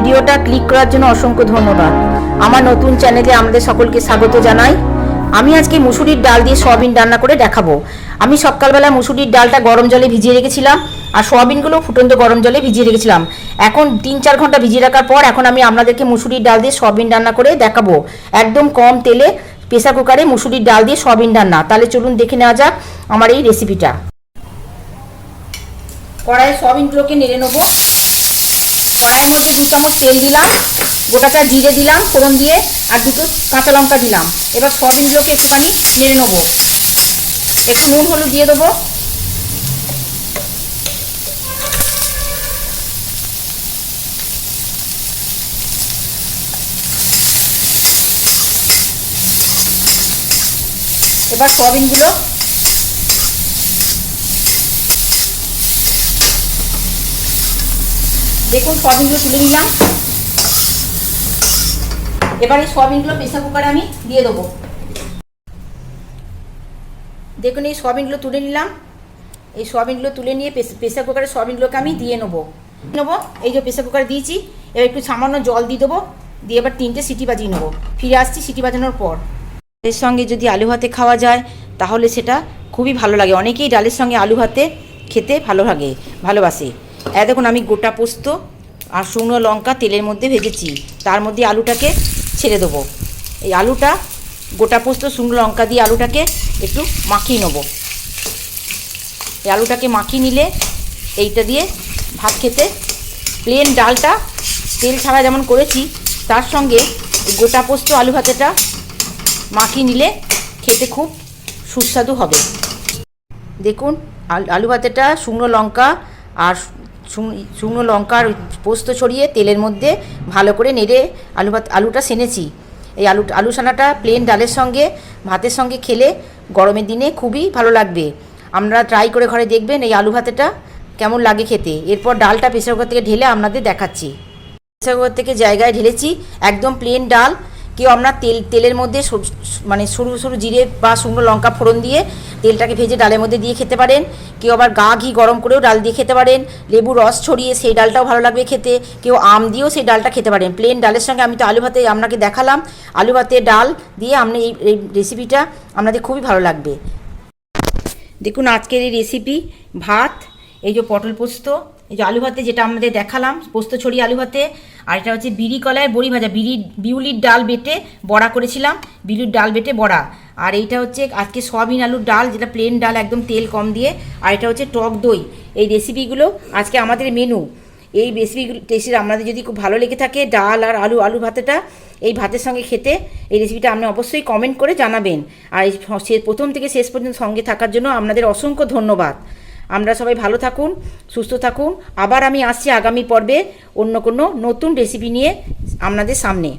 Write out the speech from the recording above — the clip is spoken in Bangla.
ভিডিওটা ক্লিক করার জন্য অসংখ্য ধন্যবাদ। আমার নতুন চ্যানেলে আমাদের সকলকে স্বাগত জানাই। আমি আজকে মুসুরির ডাল দিয়ে সয়াবিন রান্না করে দেখাবো। আমি সকালবেলা মুসুরির ডালটা গরম জলে ভিজিয়ে রেখেছিলাম আর সয়াবিনগুলো ফুটন্ত গরম জলে ভিজিয়ে রেখেছিলাম। এখন তিন চার ঘণ্টা ভিজিয়ে রাখার পর এখন আমি আপনাদেরকে মুসুরির ডাল দিয়ে সয়াবিন রান্না করে দেখাবো। একদম কম তেলে প্রেসার কুকারে মুসুরির ডাল দিয়ে সয়াবিন রান্না। তাহলে চলুন দেখে নেওয়া যাক আমার এই রেসিপিটা কড়াইয়ে সয়াবিনগুলোকে নেড়ে নেব। কড়াইয়ের মধ্যে দু চামচ তেল দিলাম, গোটাটা জিরে দিলাম, ফোড়ন দিয়ে, আর দুটো কাঁচা লঙ্কা দিলাম। এবার সয়াবিনগুলোকে একটুখানি নেড়ে নেব। একটু নুন, হলুদ দিয়ে দেবো। এবার সয়াবিনগুলো দেখুন সয়াবিনগুলো তুলে নিলাম। এবার এই সয়াবিনগুলো প্রেসার কুকারে আমি দিয়ে দেবো। দেখুন, এই সয়াবিনগুলো তুলে নিলাম। এই সয়াবিনগুলো তুলে নিয়ে প্রেসার কুকারে সয়াবিনগুলোকে আমি দিয়ে নেব। নেব, এই যে প্রেসার কুকারে দিয়েছি, এবার একটু সামান্য জল দিয়ে দেবো। দিয়ে এবার তিনটে সিটি বাজিয়ে নেব। ফিরে আসছি সিটি বাজানোর পর। এর সঙ্গে যদি আলু ভাতে খাওয়া যায়, তাহলে সেটা খুবই ভালো লাগে। অনেকেই ডালের সঙ্গে আলু ভাতে খেতে ভালো লাগে ভালোবাসে। এ দেখুন, আমি গোটা পোস্ত আর শুকনো লঙ্কা তেলের মধ্যে ভেজেছি। তার মধ্যে আলুটাকে ছেড়ে দেবো। এই আলুটা, গোটা পোস্ত, শুকনো লঙ্কা দিয়ে আলুটাকে একটু মাখিয়ে নেব। এই আলুটাকে মাখিয়ে নিলে এইটা দিয়ে ভাত খেতে প্লেন ডালটা, তেল ছাড়া যেমন করেছি, তার সঙ্গে গোটা পোস্ত আলু ভাতেটা মাখিয়ে নিলে খেতে খুব সুস্বাদু হবে। দেখুন আল- ভাতেটা, শুকনো লঙ্কা আর শুকনো লঙ্কার পোস্ত ছড়িয়ে তেলের মধ্যে ভালো করে নেড়ে আলু ভাত, আলুটা সেনেছি। এই আলু আলু সানাটা প্লেন ডালের সঙ্গে, ভাতের সঙ্গে খেলে গরমের দিনে খুবই ভালো লাগবে। আপনারা ট্রাই করে ঘরে দেখবেন এই আলু ভাতেটা কেমন লাগে খেতে। এরপর ডালটা প্রেসার কুকার থেকে ঢেলে আপনাদের দেখাচ্ছি। প্রেসার থেকে জায়গায় ঢেলেছি, একদম প্লেন ডাল কেউ আমরা তেল, তেলের মধ্যে মানে সরু সরু জিরে বা শুকনো লঙ্কা ফোড়ন দিয়ে তেলটাকে ভেজে ডালের মধ্যে দিয়ে খেতে পারেন। কেউ আবার গা ঘি গরম করেও ডাল দিয়ে খেতে পারেন। লেবু রস ছড়িয়ে সেই ডালটাও ভালো লাগবে খেতে। কেউ আম দিয়েও সেই ডালটা খেতে পারেন। প্লেন ডালের সঙ্গে আমি তো আলু ভাতে আপনাকে দেখালাম। আলু ভাতে ডাল দিয়ে আপনি এই এই রেসিপিটা আপনাদের খুবই ভালো লাগবে। দেখুন আজকের এই রেসিপি ভাত, এই যে পটল পোস্ত এই যে আলু ভাতে যেটা আমাদের দেখালাম, পোস্ত ছড়িয়ে আলু ভাতে আর এটা হচ্ছে বিড়ি কলায় বড়ি ভাজা, বিড়ি, বিউলির ডাল বেটে বড়া করেছিলাম, বিউলির ডাল বেটে বড়া। আর এইটা হচ্ছে আজকে সয়াবিন আলুর ডাল, যেটা প্লেন ডাল, একদম তেল কম দিয়ে। আর এটা হচ্ছে টক দই। এই রেসিপিগুলো আজকে আমাদের মেনু এই রেসিপিগুলো টেস্টি আপনাদের যদি খুব ভালো লেগে থাকে, ডাল আর আলু আলু ভাতেটা এই ভাতের সঙ্গে খেতে, এই রেসিপিটা আপনি অবশ্যই কমেন্ট করে জানাবেন। আর এই প্রথম থেকে শেষ পর্যন্ত সঙ্গে থাকার জন্য আপনাদের অসংখ্য ধন্যবাদ। আমরা সবাই ভালো থাকুন, সুস্থ থাকুন। আবার আমি আসছি আগামী পর্বে অন্য কোনো নতুন রেসিপি নিয়ে আপনাদের সামনে।